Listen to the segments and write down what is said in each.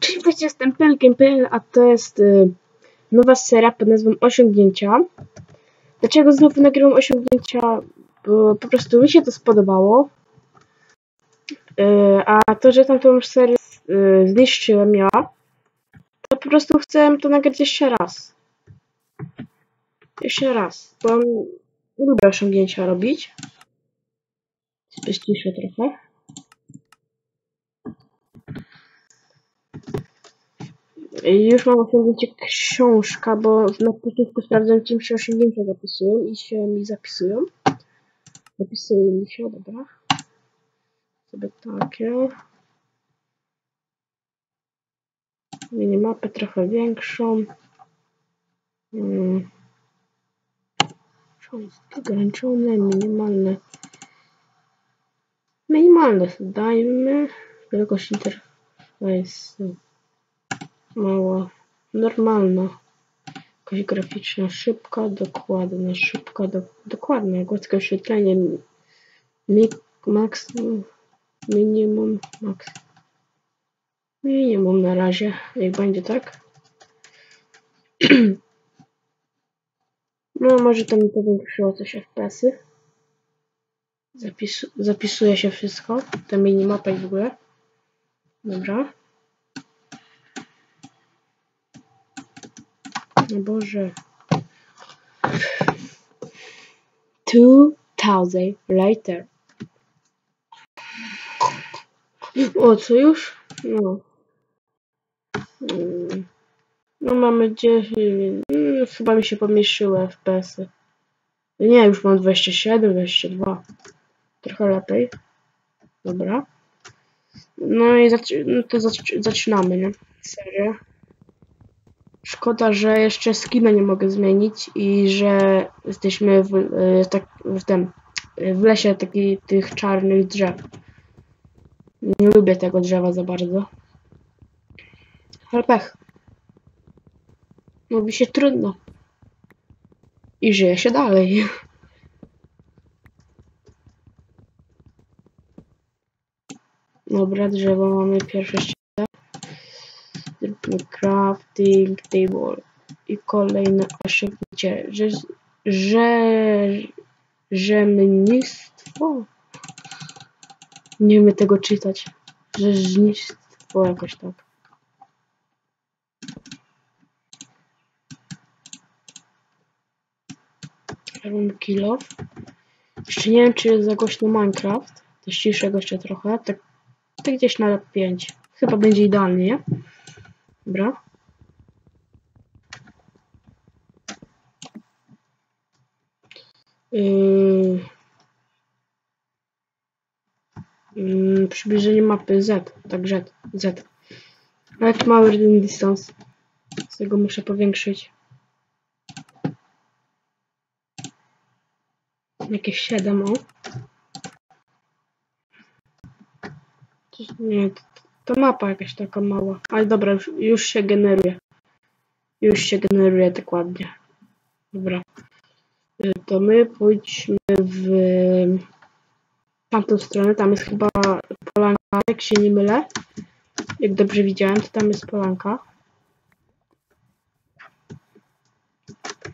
Cześć, właśnie jestem Pelkiem.pl, a to jest y, nowa seria pod nazwą Osiągnięcia. Dlaczego znowu nagrywam osiągnięcia? Bo po prostu mi się to spodobało. Y, a to, że tamtą już serię y, zniszczyłem ja, to po prostu chcę to nagrać jeszcze raz. Jeszcze raz, bo lubię osiągnięcia robić. Ściszę trochę. Już mam osiągnięcie książka, bo na początku sprawdzam, czym się osiągnięcia zapisują i się mi zapisują. Zapisują mi się, dobra. Sobie takie. Minimapę trochę większą. Hmm. Ograniczone, minimalne. Minimalne dajmy. Wielkość interfejsu mała, normalna, jakaś graficzna, szybka, dokładna, szybka, do, dokładna, gładkie oświetlenie, mi, max, minimum, max, minimum na razie, jak będzie tak. No, może to mi powiększyło coś FPS-y. Zapisu zapisuje się wszystko, te minimapa w ogóle. Dobra. Boże. 2000 later. O, co już? No. Mm. No mamy 10. Mm, chyba mi się pomieściły FPS-y. Nie, już mam 27, 22. Trochę lepiej. Dobra. No i zac no to zac zaczynamy, nie? Serię. Szkoda, że jeszcze skina nie mogę zmienić i że jesteśmy w, e, tak, w tym w lesie takich tych czarnych drzew. Nie lubię tego drzewa za bardzo. Ale pech. Mówi się trudno. I żyje się dalej. Dobra, drzewo mamy pierwsze crafting table i kolejne osiągnięcie, że, że, rzemnictwo? Nie umiem tego czytać. Rzeźnictwo jakoś tak. Off. Jeszcze nie wiem, czy jest za głośno Minecraft. To ściszę jeszcze trochę. Tak, tak gdzieś na 5. Chyba będzie idealnie, nie? Dobra. Yy... Yy, przybliżenie mapy Z, tak Z, Z. Jak mały ten dystans. Z tego muszę powiększyć. Jakieś 7, o. Nie, to mapa jakaś taka mała. Ale dobra, już, już się generuje. Już się generuje tak ładnie. Dobra. Y, to my pójdźmy w tamtą stronę. Tam jest chyba polanka, jak się nie mylę. Jak dobrze widziałem, to tam jest polanka.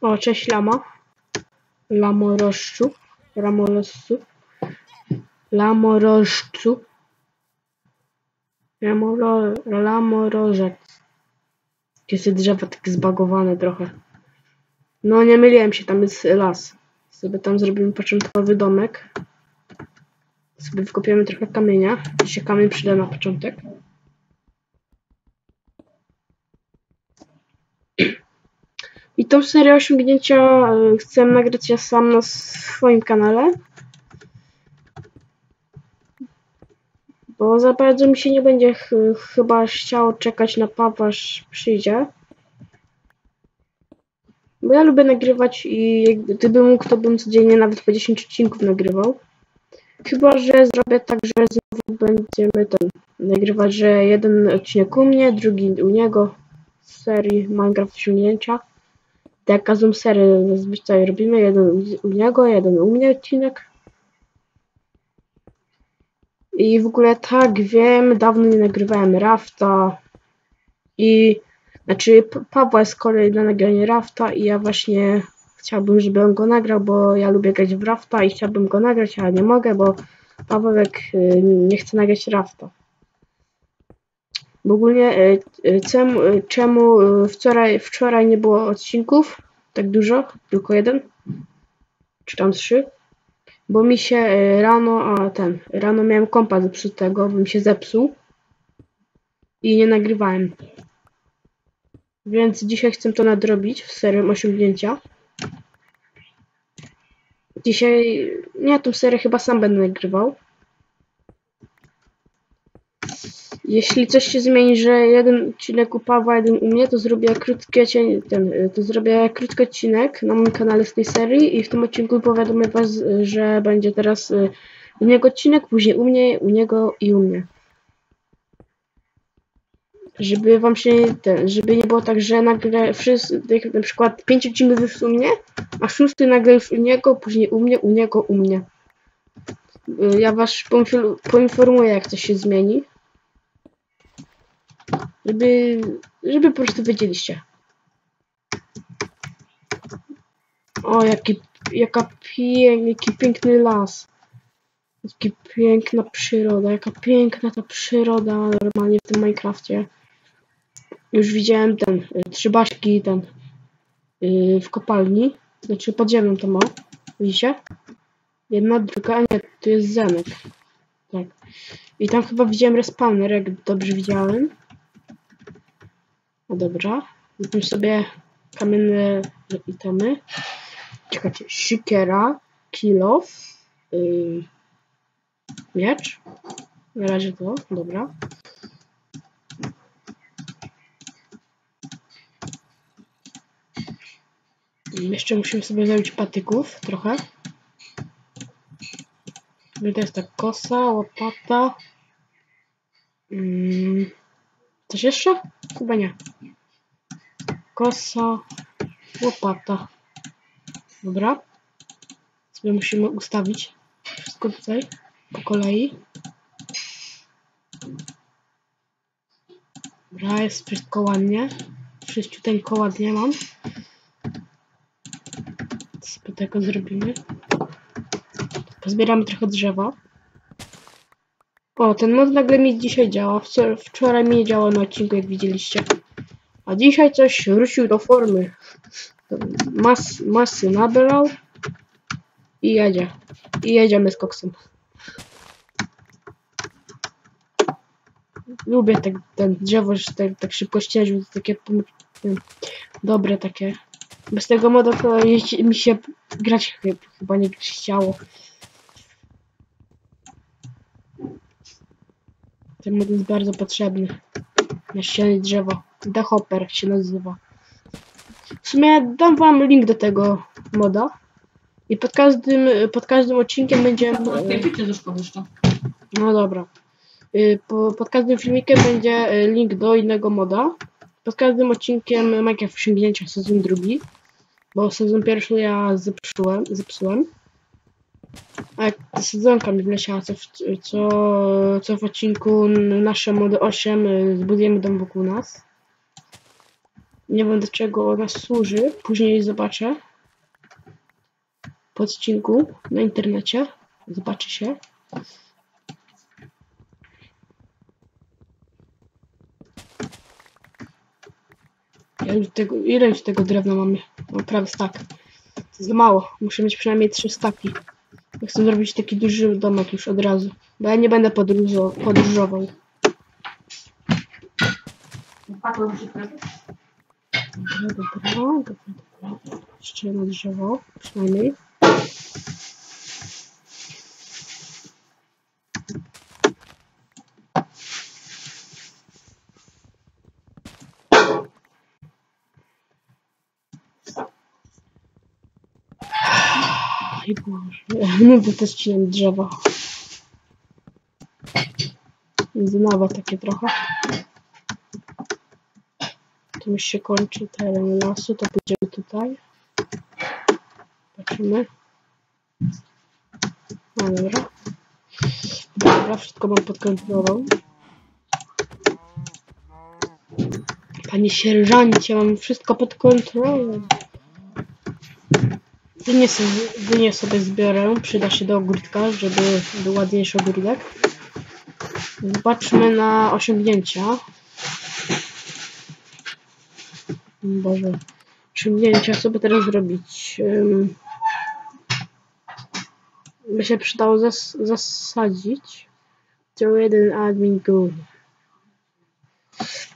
O, cześć lama. Lamoroszczu. Lamoroszczu. Lamoroszczu. Lamorożec. Jest drzewo tak zbagowane trochę. No nie myliłem się, tam jest las. Sobie tam zrobimy początkowy domek. Sobie wykopiemy trochę kamienia. się kamień przyda na początek. I tą serię osiągnięcia e, chcę nagrać ja sam na swoim kanale. Bo za bardzo mi się nie będzie ch chyba chciało czekać na Pawła, aż przyjdzie. Bo ja lubię nagrywać i gdybym mógł, to bym codziennie nawet po 10 odcinków nagrywał. Chyba, że zrobię tak, że znowu będziemy ten, nagrywać, że jeden odcinek u mnie, drugi u niego z serii Minecraft osiągnięcia. Tak każdą serię zazwyczaj robimy, jeden u niego, jeden u mnie odcinek. I w ogóle tak, wiem, dawno nie nagrywałem Rafta. I znaczy Pawła jest kolej na nagranie Rafta i ja właśnie chciałbym, żeby on go nagrał, bo ja lubię grać w Rafta i chciałbym go nagrać, ale nie mogę, bo Pawełek y, nie chce nagrać Rafta. W ogóle y, y, czemu, czemu wczoraj, wczoraj nie było odcinków tak dużo, tylko jeden, czy tam trzy? Bo mi się y, rano, a ten, rano miałem kompa zepsutego, bo mi się zepsuł i nie nagrywałem. Więc dzisiaj chcę to nadrobić w serię osiągnięcia. Dzisiaj, nie, tą serię chyba sam będę nagrywał. Jeśli coś się zmieni, że jeden odcinek u Pawła, jeden u mnie, to zrobię krótki, ten, y, to zrobię krótki odcinek na moim kanale z tej serii i w tym odcinku powiadomię was, y, że będzie teraz y, u niego odcinek, później u mnie, u niego i u mnie. Żeby wam się, ten, żeby nie było tak, że nagle wszyscy, jak na przykład pięć odcinków jest u mnie, a szósty nagle już u niego, później u mnie, u niego, u mnie. Ja was poinformuję, jak coś się zmieni. Żeby, żeby po prostu wiedzieliście. O, jaki, jaka pięk, jaki piękny las. Jaka piękna przyroda, jaka piękna ta przyroda normalnie w tym Minecrafcie. Już widziałem ten, y, trzy baśki ten y, w kopalni. Znaczy podziemną to ma. Widzicie? Jedna, druga, nie, tu jest Zenek. Tak. I tam chyba widziałem respawner, jak dobrze widziałem. Dobra. Zróbmy sobie kamienne itemy. Czekajcie, siekiera, kilof, yy, miecz. Na razie to, dobra. Jeszcze musimy sobie zrobić patyków trochę. To jest tak kosa, łopata. Mm, coś jeszcze? Chyba nie. Kosa, łopata. Dobra. Sobie musimy ustawić wszystko tutaj po kolei. Dobra, jest wszystko ładnie. Wszyściuteńko ładnie mam. Sobie tego zrobimy. Pozbieramy trochę drzewa. O, ten mod nagle mi dzisiaj działa. Wczor- Wczoraj mi nie działał na odcinku, jak widzieliście. A dzisiaj coś wrócił do formy. Mas, masy nabrał. I jedzie. I jedziemy z koksem. Lubię tak, ten drzewo, że tak, tak szybko ścieżu, to takie ten, dobre takie. Bez tego moda to mi się grać chy- chyba nie chciało. Ten mod jest bardzo potrzebny. Na ścianie drzewa. The Hopper się nazywa. W sumie dam wam link do tego moda. I pod każdym, pod każdym odcinkiem będzie... Picie jeszcze. No dobra. Y, Po, pod każdym filmikiem będzie y, link do innego moda. Pod każdym odcinkiem Minecraft osiągnięcia sezon drugi. Bo sezon pierwszy ja zepsułem. zepsułem. A sezonka mi wleciała, co co, co w odcinku nasze mody 8 y, zbudujemy dom wokół nas. Nie wiem do czego ona służy. Później zobaczę. Po odcinku na internecie. Zobaczy się. Tego, ile już tego drewna mamy? Mam prawie stak. To jest za mało. Muszę mieć przynajmniej trzy staki. Ja chcę zrobić taki duży domek już od razu. Bo ja nie będę podróżo podróżował. Dobra, dobra, dobra. Jeszcze jedno drzewo, przynajmniej. Oj Boże, nigdy też ścinam drzewa. Znowu takie trochę. Tu już się kończy teren lasu, to pójdziemy tutaj. Patrzymy. No dobra. Dobra, wszystko mam pod kontrolą. Panie sierżancie, mam wszystko pod kontrolą. Dynię sobie, sobie zbiorę, przyda się do ogródka, żeby był ładniejszy ogródek. Zobaczmy na osiągnięcia. Boże. Osiągnięcia, by teraz zrobić? By się przydało zas zasadzić. To jeden admin go.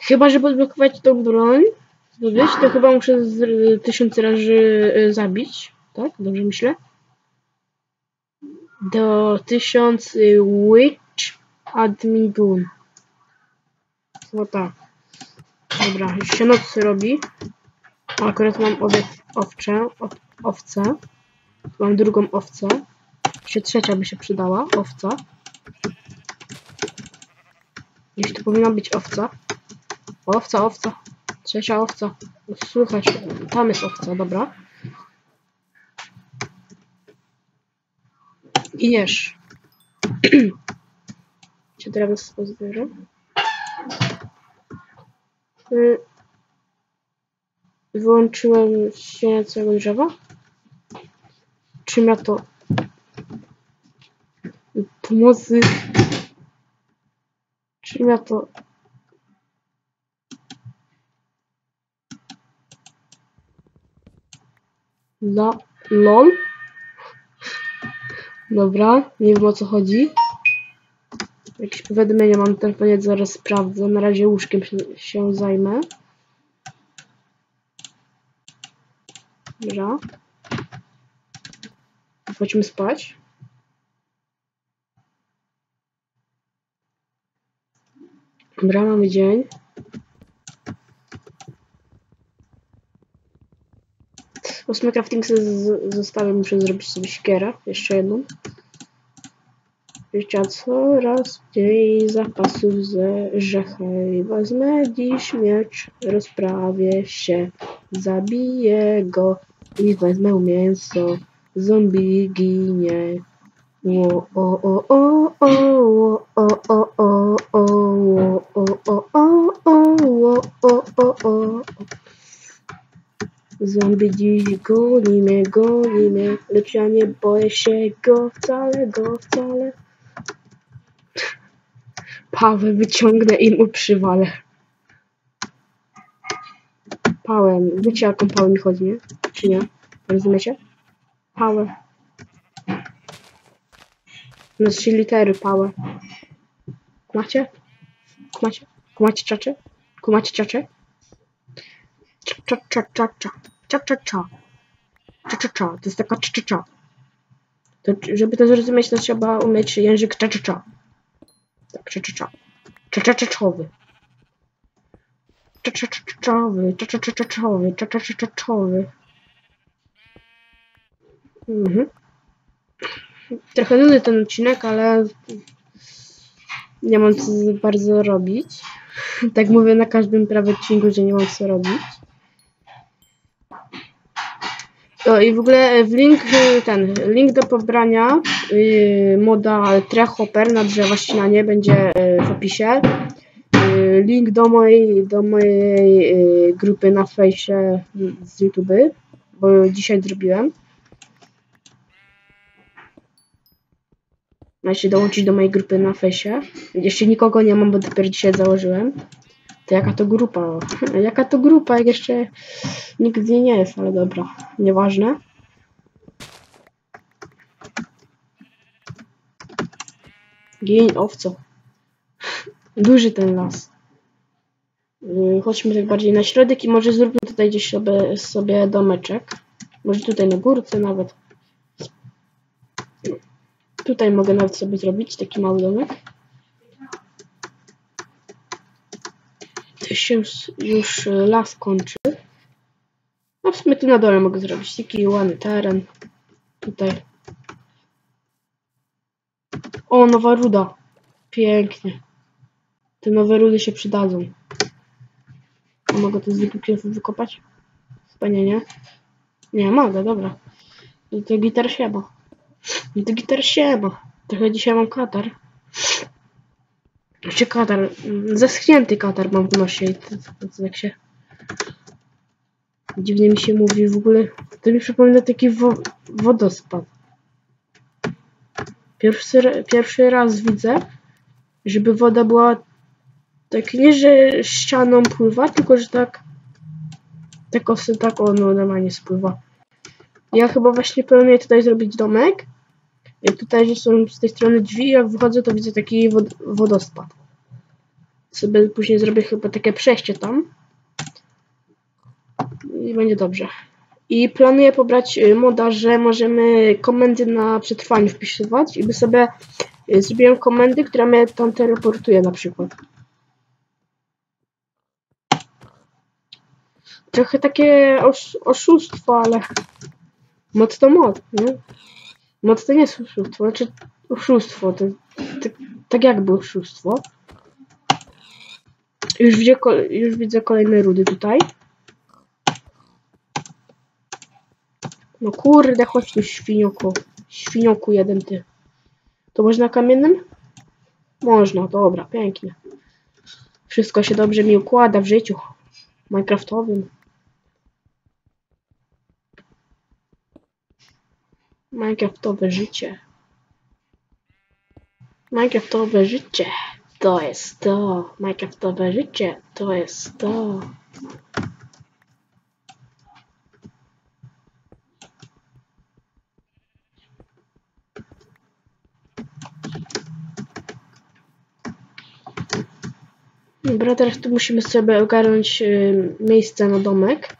Chyba, żeby odblokować tą broń, to chyba muszę tysiąc razy y, zabić. Tak? Dobrze myślę? Do tysiąc y, witch admin gun. No tak. Dobra, już się noc robi. Akurat mam owiec, owcze, ow, owce. Mam drugą owcę. Jeszcze trzecia by się przydała, owca. Gdzieś tu powinna być owca. Owca, owca. Trzecia owca. Słychać, tam jest owca, dobra. I jesz. Czy pozbierę? Y, Wyłączyłem ścianę całego drzewa. Czym ja to... Pomocy... Czym ja to... La... Dobra, nie wiem o co chodzi. Jakieś powiadomienia mam na telefonie, zaraz sprawdzę. Na razie łóżkiem się, się zajmę. Dobra. Chodźmy spać. Dobra, mamy dzień. Ósmy crafting sobie z- zostawię, muszę zrobić sobie siekierę, jeszcze jedną. Życia coraz mniej zapasów ze rzechej. Wezmę dziś miecz, rozprawię się, zabiję go i wezmę mięso. Zombie ginie. O, o, o, o, o, o, o, o, o, o, o, o, o, o, o, o, o. Zombie dziś gonimy, gonimy, lecz ja nie boję się go wcale, go wcale. Pałę wyciągnę i mu przywalę. Pałę, wiecie jaką pałę mi chodzi, nie? Czy nie? Rozumiecie? Pałę. No trzy litery pałę. Kumacie? Kumacie? Kumacie czacze? Kumacie czacze? Cza, cza, cza, cza. Cza, cza, cza. Cza, cza, cza. To jest taka cza, cza, cza. To, żeby to zrozumieć, to trzeba umieć język cza, cza, cza. Tak, cza, cza, cza. Cza, cza, cza, czowy. Cza, cza, cza, czowy. Cza, cza, cza, cza, czowy. Cza, cza, cza, cza, czowy. Mhm. Trochę nudny ten odcinek, ale nie mam co bardzo robić. Tak mówię na każdym prawie odcinku, że nie mam co robić. O i w ogóle w link y, ten link do pobrania y, moda Trehopper na drzewa ścinanie będzie w opisie. Link do mojej do mojej grupy na fejsie z YouTube, bo dzisiaj zrobiłem. Macie dołączyć do mojej grupy na fejsie. Jeszcze nikogo nie mam, bo dopiero dzisiaj założyłem. To jaka to grupa? Jaka to grupa, jak jeszcze niej nie jest, ale dobra, nieważne. Gień owco. Duży ten las. Yy, Chodźmy tak bardziej na środek i może zróbmy tutaj gdzieś sobie, sobie domeczek. Może tutaj na górce nawet. Tutaj mogę nawet sobie zrobić taki mały domek. Się już, y, las kończy. No w sumie tu na dole mogę zrobić taki ładny teren. Tutaj. O, nowa ruda. Pięknie. Te nowe rudy się przydadzą. A mogę to zwykły kieł wykopać? Chyba nie, nie? Mogę, dobra. To gitar siema. No to gitar siema. Trochę dzisiaj mam katar. Jeszcze katar. Zaschnięty katar mam w nosie tak się... Dziwnie mi się mówi w ogóle. To mi przypomina taki wo wodospad. Pierwszy, pierwszy raz widzę, żeby woda była tak nie, że ścianą pływa, tylko że tak tak o, tak o no, normalnie spływa. Ja chyba właśnie planuję tutaj zrobić domek. I tutaj, są z tej strony drzwi, jak wychodzę, to widzę taki wod wodospad. Sobie później zrobię chyba takie przejście tam. I będzie dobrze. I planuję pobrać y, moda, że możemy komendy na przetrwanie wpisywać i by sobie y, zrobiłem komendy, która mnie tam teleportuje na przykład. Trochę takie osz oszustwo, ale mod to mod, nie? Mod to nie jest oszustwo, znaczy oszustwo, to, to tak jakby oszustwo. Już widzę, już widzę kolejne rudy tutaj. No kurde, chodź tu świnioku. Świnioku jeden ty. To można kamiennym? Można, dobra, pięknie. Wszystko się dobrze mi układa w życiu. Minecraftowym. Minecraftowe życie. Minecraftowe życie. To jest to. Minecraftowe życie. To jest to. Dobra, teraz tu musimy sobie ogarnąć y, miejsce na domek.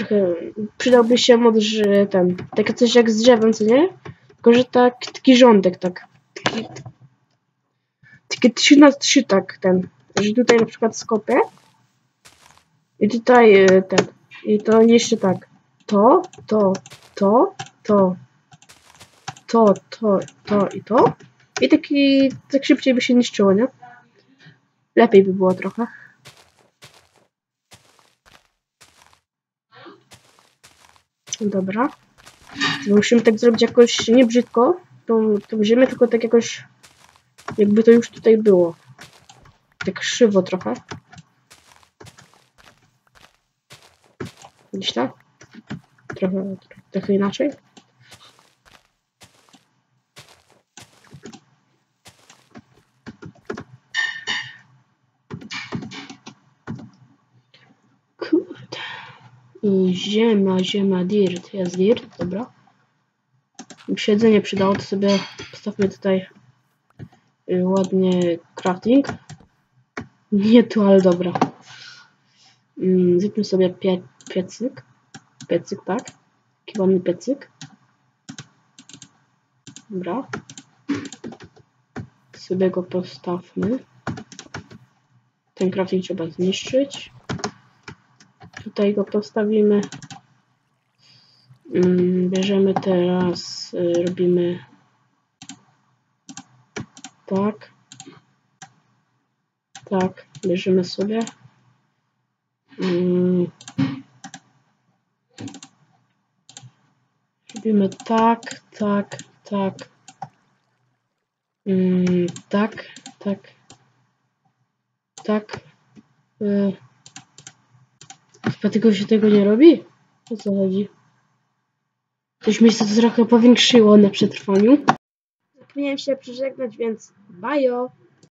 Trochę przydałby się mod, że ten, takie coś jak z drzewem, co nie? Tylko, że tak, taki rządek, tak. Taki, takie 3 na 3 tak, ten. Że tutaj na przykład skopię. I tutaj y, ten. I to jeszcze tak. To, to, to, to. To, to, to i to. I taki, tak szybciej by się niszczyło, nie? Lepiej by było trochę. Dobra. Musimy tak zrobić jakoś nie brzydko, tą, tą ziemię, tylko tak jakoś jakby to już tutaj było. Tak krzywo trochę. Gdzieś tak? Trochę, trochę inaczej. Ziemia, ziemia, dirt. Jest dirt, dobra. Siedzenie przydało, to sobie postawmy tutaj y, ładnie crafting. Nie tu, ale dobra. Mm, Zróbmy sobie pie piecyk. Piecyk, tak. Taki ładny piecyk. Dobra. Sobie go postawmy. Ten crafting trzeba zniszczyć. Tutaj go postawimy. Mm, Bierzemy teraz, y, robimy tak. Tak, bierzemy sobie. Mm. Robimy tak, tak, tak. Mm, tak, tak. Tak. Y. Chyba tylko się tego nie robi? O co chodzi? Coś mi się to trochę powiększyło na przetrwaniu. Zapomniałem się przeżegnać, więc bajo!